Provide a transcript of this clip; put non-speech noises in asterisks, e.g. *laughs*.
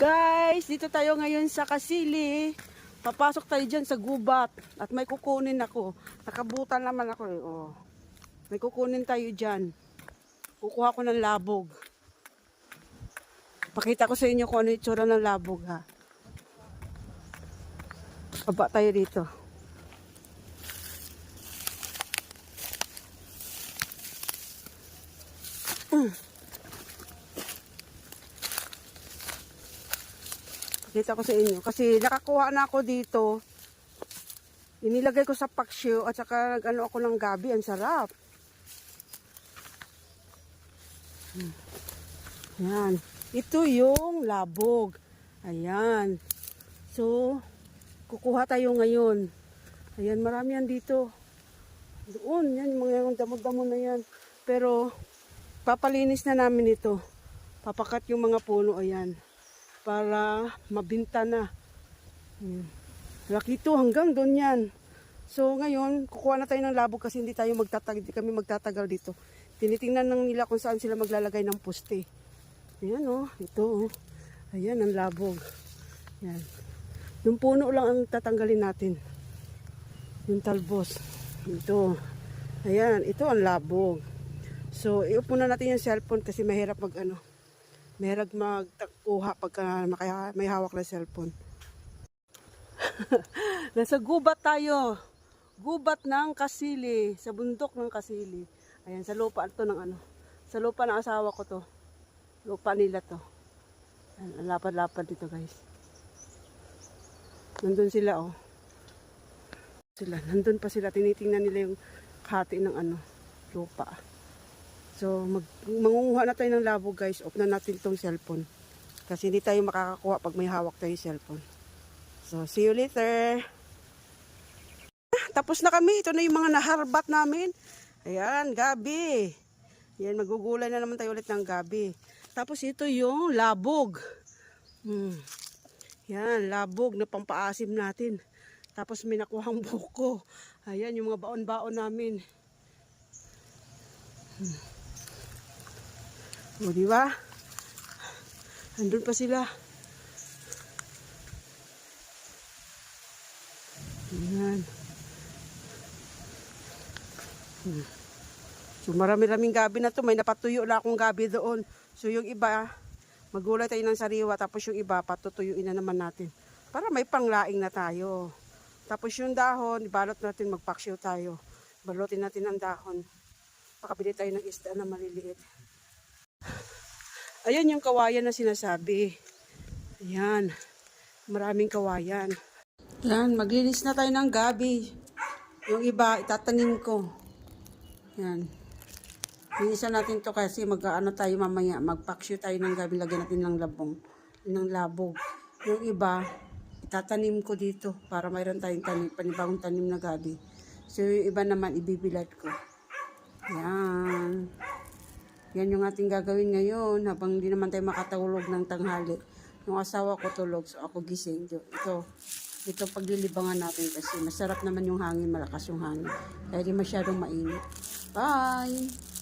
Guys, dito tayo ngayon sa Kasili. Papasok tayo dyan sa gubat. At may kukunin ako. Nakabutan naman ako eh. Oh. May kukunin tayo dyan. Kukuha ko ng labog. Pakita ko sa inyo kung ano itsura ng labog ha. Aba tayo dito. Pakita ko sa inyo. Kasi nakakuha na ako dito. Inilagay ko sa paksyo at saka ano ako ng gabi. Ang sarap. Hmm. Yan. Ito yung labog. Ayan. So, kukuha tayo ngayon. Ayan, marami yan dito. Doon, yan, mga damo-damo na yan. Pero, papalinis na namin ito. Papakat yung mga puno, ayan. Para mabinta na. Hmm. Laki ito, hanggang doon yan. So, ngayon, kukuha na tayo ng labog kasi hindi tayo magtatagal, hindi kami magtatagal dito. Tinitingnan lang nila kung saan sila maglalagay ng poste. Ayan oh, ito oh. Ayan ang labog. Yan. Yung puno lang ang tatanggalin natin. Yung talbos. Ito. Ayan, ito ang labog. So, iupo na natin yung cellphone kasi mahirap mag ano. Mahirap magkuha pagka may hawak na cellphone. *laughs* Nasa gubat tayo. Gubat ng Kasili. Sa bundok ng Kasili. Ayan, sa lupa to ng ano. Sa lupa ng asawa ko to. Lupa nila to. Ang lapad-lapad dito guys. Nandun sila oh. Sila, nandun pa sila. Tinitingnan nila yung hati ng ano, lupa. So, mag, mangunguha na tayo ng labog guys. Off na natin tong cellphone. Kasi hindi tayo makakakuha pag may hawak tayo yung cellphone. So, see you later. Tapos na kami. Ito na yung mga naharbat namin. Ayan, gabi. Yan, magugulay na naman tayo ulit ng gabi. Tapos ito yung labog. Hmm. Yan, labog na pampaasim natin. Tapos may nakuhang buko. Ayan, yung mga baon-baon namin. Hmm. O, di ba? Andun pa sila. Ayan. Hmm. So marami-raming gabi na to. May napatuyo na akong gabi doon. So yung iba, magulay tayo ng sariwa. Tapos yung iba, patutuyuin na naman natin. Para may panglaing na tayo. Tapos yung dahon, ibalot natin, magpaksyo tayo. Balutin natin ang dahon. Pakabili tayo ng isda na maliliit. Ayan yung kawayan na sinasabi. Ayan. Maraming kawayan. Yan, maglinis na tayo ng gabi. Yung iba, itatanim ko. Yan. Linisan natin to kasi mag-ano tayo mamaya. Magpaksyo tayo ng gabi. Lagyan natin ng labong. Ng labog. Yung iba, itatanim ko dito para mayroon tayong tanim, panibagong tanim na gabi. So yung iba naman, ibibilad ko. Yan. Yan yung ating gagawin ngayon habang hindi naman tayo makatulog ng tanghali. Yung asawa ko tulog, so ako gising. Ito, ito paglilibangan natin kasi masarap naman yung hangin, malakas yung hangin. Kaya di masyadong mainit. Bye!